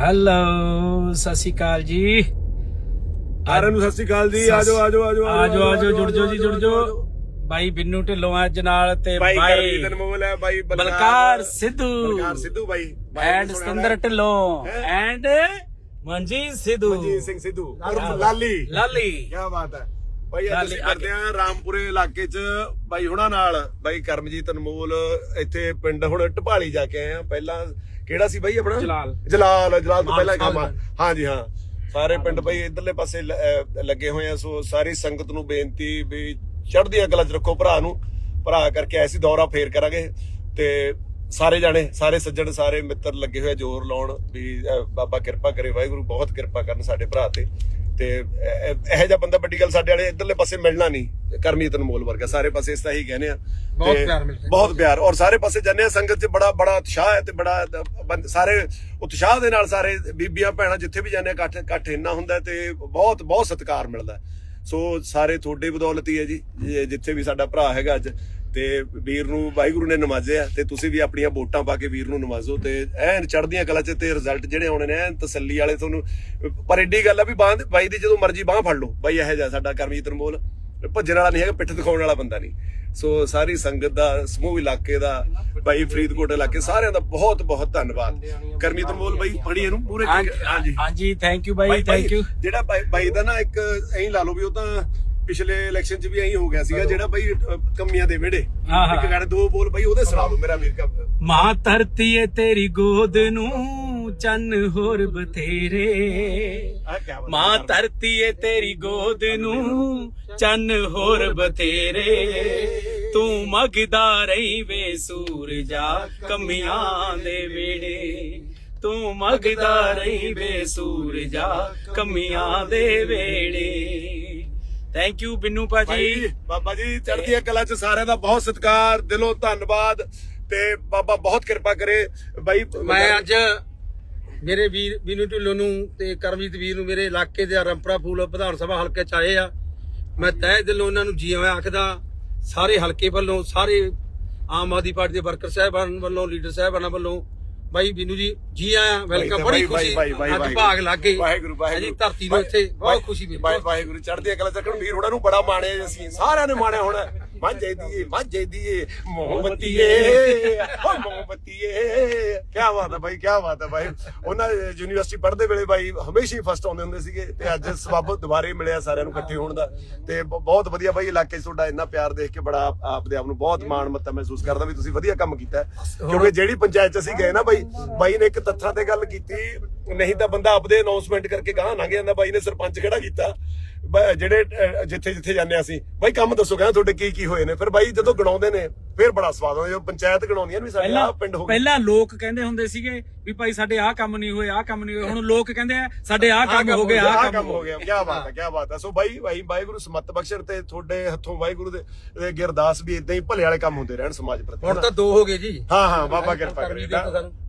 Hello ਸਤਿ ਸ਼੍ਰੀ ਅਕਾਲ ਜੀ। ਸਾਰਿਆਂ ਨੂੰ ਸਤਿ ਸ਼੍ਰੀ ਅਕਾਲ ਜੀ। ਆਜੋ ਆਜੋ ਆਜੋ ਆਜੋ ਆਜੋ ਜੁੜ ਜਾਓ ਜੀ ਜੁੜ ਜਾਓ। ਬਾਈ ਬਿੰਨੂ ਢਿੱਲੋਂ ਅੱਜ ਨਾਲ ਤੇ ਬਾਈ ਬਾਈ ਕਰਮਜੀਤ ਅਨਮੋਲ ਹੈ ਬਾਈ ਬਲਕਾਰ ਸਿੱਧੂ। ਬਲਕਾਰ ਸਿੱਧੂ ਬਾਈ। ਐਂਡ ਸਤਿੰਦਰ ਢਿੱਲੋਂ? ਐਂਡ ਮਨਜੀਤ ਸਿੱਧੂ। ਮਨਜੀਤ ਸਿੰਘ ਸਿੱਧੂ। ਲਾਲੀ। ਲਾਲੀ। ਕੀ ਬਾਤ ਹੈ। ਬਾਈ ਅੱਜ ਅਸੀਂ ਕਰਦੇ ਆ ਰਾਮਪੁਰੇ ਇਲਾਕੇ 'ਚ ਬਾਈ ਹੁਣਾਂ ਨਾਲ ਬਾਈ ਕਰਮਜੀਤ ਅਨਮੋਲ ਇੱਥੇ ਪਿੰਡ ਹੁਣ ਢਪਾਲੀ ਜਾ ਕੇ ਆਏ ਆ ਪਹਿਲਾਂ ਕਿਹੜਾ ਸੀ ਬਾਈ ਆਪਣਾ? ਜਲਾਲ। ਜਲਾਲ ਜਲਾਲ ਤੋਂ ਪਹਿਲਾਂ ਕੰਮ ਹਾਂਜੀ ਹਾਂ। ਸਾਰੇ ਪਿੰਡ ਬਾਈ ਇਧਰਲੇ ਪਾਸੇ ਲੱਗੇ ਹੋਏ ਆ ਸੋ ਸਾਰੀ ਸੰਗਤ ਨੂੰ ਬੇਨਤੀ ਵੀ ਚੜ੍ਹਦੀਆਂ ਕਲਾ 'ਚ ਰੱਖੋ ਭਰਾ ਨੂੰ। ਭਰਾ ਕਰਕੇ ਐਸੀ ਦੌਰਾ ਫੇਰ ਕਰਾਂਗੇ ਤੇ ਸਾਰੇ ਜਾਣੇ ਸਾਰੇ ਸੱਜਣ ਸਾਰੇ ਮਿੱਤਰ ਲੱਗੇ ਹੋਏ ਜ਼ੋਰ ਲਾਉਣ ਵੀ ਬਾਬਾ ਕਿਰਪਾ ਕਰੇ ਵਾਹਿਗੁਰੂ ਬਹੁਤ ਕਿਰਪਾ ਕਰਨ ਸਾਡੇ ਭਰਾ ਤੇ। ਤੇ ਇਹ- ਜਿਹਾ ਬੰਦਾ ਵੱਡੀ ਗੱਲ ਸਾਡੇ ਵਾਲੇ ਇਧਰਲੇ ਪਾਸੇ ਮਿਲਣਾ ਨਹੀਂ। ਕਰਮੀਤ ਅਨਮੋਲ ਵਰਗਾ। ਸਾਰੇ ਪਾਸੇ ਇਸ ਤਰ੍ਹਾਂ ਹੀ ਕਹਿੰਦੇ ਆ। ਬਹੁਤ ਤੇ ਪਿਆਰ ਮਿਲਦਾ। ਬਹੁਤ ਪਿਆਰ। ਔਰ ਸਾਰੇ ਪਾਸੇ ਜਾਂਦੇ ਆ ਸੰਗਤ 'ਚ ਬੜਾ ਬੜਾ ਉਤਸ਼ਾਹ ਹੈ ਤੇ ਬੜਾ ਸਾਰੇ ਉਤਸ਼ਾਹ ਦੇ ਨਾਲ ਸਾਰੇ ਬੀਬੀਆਂ ਭੈਣਾਂ ਜਿੱਥੇ ਵੀ ਜਾਂਦੇ ਆ ਇਕੱਠ ਇਕੱਠ ਇੰਨਾ ਹੁੰਦਾ ਤੇ ਬਹੁਤ ਬਹੁਤ ਸਤਿਕਾਰ ਮਿਲਦਾ। ਸੋ ਸਾਰੇ ਤੁਹਾਡੇ ਬਦੌਲਤ ਹੀ ਜੇ- ਜਿੱਥੇ ਵੀ ਸਾਡਾ ਭਰਾ ਹੈਗਾ ਅੱਜ। ਤੇ ਵੀਰ ਨੂੰ ਵਾਹਿਗੁਰੂ ਨੇ ਨਵਾਜ਼ਿਆ ਤੇ ਤੁਸੀਂ ਵੀ ਆਪਣੀਆਂ ਵੋਟਾਂ ਪਾ ਕੇ ਵੀਰ ਨੂੰ ਨਵਾਜ਼ੋ ਤੇ ਐਨ ਚੜ੍ਹਦੀਆਂ ਕਲਾ 'ਚ ਤੇ ਰਿਜ਼ਲਟ ਜਿਹੜੇ ਆਉਣੇ ਨੇ ਐਨ ਤਸੱਲੀ ਵਾਲੇ ਤੁਹਾਨੂੰ ਪਰ ਏਡੀ ਗੱਲ ਆ ਵੀ ਬਾਂਹ ਬਾਈ ਦੀ ਜਦੋਂ ਮਰਜ਼ੀ ਬਾਹ ਫੜ ਲਓ ਬਾਈ ਇਹੋ ਜਿਹਾ ਸਾਡਾ ਕਰਮਜੀਤ ਅਨਮੋਲ ਭੱਜਣ ਵਾਲਾ ਨਹੀਂ ਹੈਗਾ ਪਿੱਠ ਦਿਖਾਉਣ ਵਾਲਾ ਬੰਦਾ ਨਹੀਂ। ਸੋ ਸਾਰੀ ਸੰਗਤ ਦਾ ਸਮੂਹ ਇਲਾਕੇ ਦਾ ਬਾਈ ਫਰੀਦਕੋਟ ਇਲਾਕੇ ਸਾਰਿਆਂ ਦਾ ਬਹੁਤ ਬਹੁਤ ਧੰਨਵਾਦ। ਕਰਮਜੀਤ ਅਨਮੋਲ ਬਾਈ ਫੜੀ ਇਹਨੂੰ ਪੂਰੇ ਹਾਂਜੀ ਹਾਂਜੀ ਥੈਂਕ ਯੂ ਬਾਈ ਥੈਂਕ ਯੂ ਜਿਹੜਾ ਬਾਈ ਦਾ ਨਾ ਇੱਕ ਐਂ ਲਾ ਲਓ ਵੀ ਉਹ ਤਾਂ ਪਿਛਲੇ ਇਲੈਕਸ਼ਨ 'ਚ ਵੀ ਐਂ ਹੋ ਗਿਆ ਸੀਗਾ ਜਿਹੜਾ ਬਾਈ ਕਮੀਆਂ ਦੇ ਵਿਹੜੇ। ਹਾਂ, ਹਾਂ। ਇੱਕ ਗਾਣੇ ਦੋ ਬੋਲ ਬਾਈ ਉਹਦੇ ਸੁਣਾ ਦਿਓ ਮੇਰਾ ਵੀਰ ਕਾ ਮਾਂ ਧਰਤੀ ਏ ਤੇਰੀ ਗੋਦ ਨੂੰ ਚੰਨ ਹੋਰ ਬਥੇਰੇ। ਆਹ ਕੀ ਬਾਤ ਮਾਂ ਧਰਤੀ ਏ ਤੇਰੀ ਗੋਦ ਨੂੰ ਚੰਨ ਹੋਰ ਬਥੇਰੇ। ਤੂੰ ਮਗਦਾ ਰਹੀ ਵੇ ਸੂਰਜਾ ਕਮੀਆਂ ਦੇ ਵੇੜੇ ਤੂੰ ਮਗਦਾ ਰਹੀ ਵੇ ਸੂਰਜਾ ਕਮੀਆਂ ਦੇ ਵੇੜੇ ਥੈਂਕ ਯੂ ਬਿੰਨੂ ਭਾਜੀ। ਬਾਬਾ ਜੀ ਚੜ੍ਹਦੀਆਂ ਕਲਾ 'ਚ ਸਾਰਿਆਂ ਦਾ ਬਹੁਤ ਸਤਿਕਾਰ ਦਿਲੋਂ ਧੰਨਵਾਦ ਤੇ ਬਾਬਾ ਬਹੁਤ ਕਿਰਪਾ ਕਰੇ। ਬਾਈ ਮੈਂ ਅੱਜ ਮੇਰੇ ਵੀਰ ਬੀਨੂ ਢਿੱਲੋਂ ਨੂੰ ਤੇ ਕਰਮਜੀਤ ਵੀਰ ਨੂੰ ਮੇਰੇ ਇਲਾਕੇ ਦੇ ਰੰਪਰਾ ਫੂਲ ਵਿਧਾਨ ਸਭਾ ਹਲਕੇ ਚ ਆਏ ਆ। ਮੈਂ ਤਹਿ ਦਿਲੋਂ ਉਹਨਾਂ ਨੂੰ ਜੀ ਆਇਆਂ ਆਖਦਾ ਸਾਰੇ ਹਲਕੇ ਵੱਲੋਂ ਸਾਰੇ ਆਮ ਆਦਮੀ ਪਾਰਟੀ ਦੇ ਵਰਕਰ ਸਾਹਿਬਾਨ ਵੱਲੋਂ ਲੀਡਰ ਸਾਹਿਬਾਨਾਂ ਵੱਲੋਂ ਬਾਈ ਬੀਨੂ ਜੀ ਜੀ ਆਇਆਂ ਵੈਲਕਮ ਬੜੀ ਖੁਸ਼ੀ। ਅੱਜ। ਭਾਗ ਲੱਗੇ ਵਾਹਿਗੁਰੂ ਵਾਹਿਗੁਰੂ। ਧਰਤੀ ਨੂੰ ਇੱਥੇ ਬਹੁਤ ਖੁਸ਼ੀ ਮਿਲੀ। ਵਾਹਿ- ਵਾਹਿਗੁਰੂ ਚੜ੍ਹਦੀਆਂ ਕਲਾ ਚੱਕਣ ਵੀਰ ਉਹਨਾਂ ਨੂੰ ਬੜਾ ਮਾਣਿਆ ਜੀ ਅਸੀਂ ਸਾਰਿਆਂ ਨੇ ਮਾਣਿਆ ਹੋਣਾ। ਮਾਝੇ ਦੀਏ ਮਾਝੇ ਦੀਏ ਮੋਹਬਤੀਏ ਓ ਮੋਹਬਤੀਏ ਕੀ ਬਾਤ ਹੈ ਬਾਈ ਕੀ ਬਾਤ ਹੈ ਬਾਈ। ਉਹਨਾਂ ਯੂਨੀਵਰਸਿਟੀ ਪੜ੍ਹਦੇ ਵੇਲੇ ਬਾਈ ਹਮੇਸ਼ਾ ਹੀ ਫਸਟ ਆਉਂਦੇ ਹੁੰਦੇ ਸੀਗੇ ਤੇ ਅੱਜ ਸਬਬ ਦੁਬਾਰੇ ਮਿਲਿਆ ਸਾਰਿਆਂ ਨੂੰ ਇਕੱਠੇ ਹੋਣ ਦਾ। ਤੇ ਬਹੁਤ ਵਧੀਆ ਬਾਈ ਇਲਾਕੇ 'ਚ ਤੁਹਾਡਾ ਇੰਨਾ ਪਿਆਰ ਦੇਖ ਕੇ ਬੜਾ ਆਪ- ਆਪਦੇ ਆਪ ਨੂੰ ਬਹੁਤ ਮਾਣ ਮੱਤਾ ਮਹਿਸੂਸ ਕਰਦਾ ਵੀ ਤੁਸੀਂ ਵਧੀਆ ਕੰਮ ਕੀਤਾ। ਕਿਉਂਕਿ ਜਿਹੜੀ ਪੰਚਾਇਤ 'ਚ ਅਸੀਂ ਗਏ ਨਾ ਬਾਈ ਬਾਈ ਨੇ ਇੱਕ ਤੱਥਾਂ ਤੇ ਗੱਲ ਕੀਤੀ ਨਹੀਂ ਤਾਂ ਬੰਦਾ ਆਪਦੇ ਅਨਾਉਂਸਮੈਂਟ ਕਰਕੇ ਗਾਹ ਲੰਘ ਜਾਂਦਾ। ਬਾਈ ਨੇ ਸਰਪੰਚ ਕਿਹੜਾ ਕੀਤਾ। ਜਿਹੜੇ ਜਿੱਥੇ ਜਿੱਥੇ ਜਾਂਦੇ ਹਾਂ ਅਸੀਂ ਬਾਈ ਕੰਮ ਦੱਸੋ ਕਹਿੰਦਾ ਤੁਹਾਡੇ ਕੀ ਕੀ ਹੋਏ ਨੇ? ਫਿਰ ਬਾਈ ਜਦੋਂ ਗਣਾਉਂਦੇ ਨੇ ਫਿਰ ਬੜਾ ਸਵਾਦ ਆਉਂਦਾ ਜਦੋਂ ਪੰਚਾਇਤ ਗਣਾਉਂਦੀਆਂ ਨੇ ਵੀ ਸਾਡੇ ਆਹ ਪਿੰਡ ਹੋ ਗਿਆ ਪਹਿਲਾਂ ਲੋਕ ਕਹਿੰਦੇ ਹੁੰਦੇ ਸੀਗੇ ਵੀ ਭਾਈ ਸਾਡੇ ਆਹ ਕੰਮ ਨਹੀਂ ਹੋਏ ਆਹ ਕੰਮ ਨਹੀਂ ਹੋਏ। ਹੁਣ ਲੋਕ ਕਹਿੰਦੇ ਆ ਸਾਡੇ ਆਹ ਕੰਮ ਹੋ ਗਏ ਆਹ ਕੰਮ ਹੋ ਗਏ। ਗਿਆ ਕੀ ਬਾਤ ਹੈ ਕੀ ਬਾਤ ਹੈ। ਸੋ ਬਾਈ ਬਾਈ ਵਾਹਿਗੁਰੂ ਸਮਤ ਬਖਸ਼ਣ ਤੇ ਤੁਹਾਡੇ ਹੱਥੋਂ ਵਾਹਿਗੁਰੂ ਦੇ ਦੇ ਗਿਰਦਾਸ ਵੀ ਇਦਾਂ ਹੀ ਭਲੇ ਵਾਲੇ ਕੰਮ ਹੁੰਦੇ ਰਹਿਣ ਸਮਾਜ ਪ੍ਰਤੀ ਹੁਣ ਤਾਂ ਦੋ ਹੋ ਗਏ ਜੀ। ਹਾਂ ਹਾਂ ਬਾਬਾ ਕਿਰਪਾ ਕਰੇ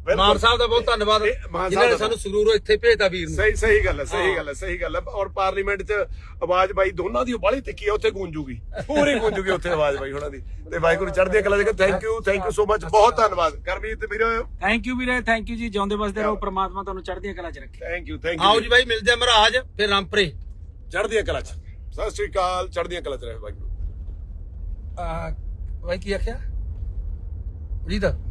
ਦਾ। ਮਾਨ ਸਾਹਿਬ ਦਾ ਬਹੁਤ ਧੰਨਵਾਦ। ਜਿਨ੍ਹਾਂ ਨੇ ਦਾ ਸਾਨੂੰ ਸਰੂਰੋਂ ਇੱਥੇ ਭੇਜਤਾ ਵੀਰ ਨੂੰ। ਸਹੀ ਸਹੀ ਗੱਲ ਹੈ ਸਹੀ ਗੱਲ ਹੈ ਸਹੀ ਗੱਲ ਹੈ। ਔਰ ਪਾਰਲੀਮੈਂਟ 'ਚ ਆਵਾਜ਼ ਬਾਈ ਦੋਨਾਂ ਦੀ ਬਾਲੀ ਤਿੱਖੀ ਹੈ ਉੱਥੇ ਗੂੰਜੂਗੀ। ਪੂਰੀ ਗੂੰਜੂਗੀ ਉੱਥੇ ਆਵਾਜ਼ ਬਾਈ ਉਹਨਾਂ ਦੀ। ਤੇ ਵਾਹਿਗੁਰੂ ਚੜ੍ਹਦੀ ਕਲਾ ਦੇ thank you thank you so much ਬਹੁਤ ਧੰਨਵਾਦ। ਕਰਮੀਤ ਵੀਰ। ਥੈਂਕ ਯੂ ਵੀਰੇ ਥੈਂਕ ਯੂ ਜੀ। ਜਿਉਂਦੇ ਵਸਦੇ ਰਹੋ ਪ੍ਰਮਾਤਮਾ ਤੁਹਾਨੂੰ ਚੜ੍ਹਦੀਆਂ ਕਲਾ 'ਚ ਰੱਖੇ। ਥੈਂਕ ਯੂ ਥੈਂਕ ਆਓ ਯੂ ਜੀ ਬਾਈ ਮਿਲਦੇ ਆ ਮਹਾਰਾਜ ਫਿਰ ਰਾਮਪਰੇ। ਚੜ੍ਹਦੀਆਂ ਕਲਾ 'ਚ। ਸਤਿ ਸ੍ਰੀ ਅਕਾਲ ਚੜ੍ਹਦੀਆਂ ਕਲਾ 'ਚ ਰਹੇ ਵਾਹਿਗੁਰੂ। ਆ ਬਾਈ ਕੀ ਆਖਿਆ? ਕੀ ਕਹਿੰਦਾ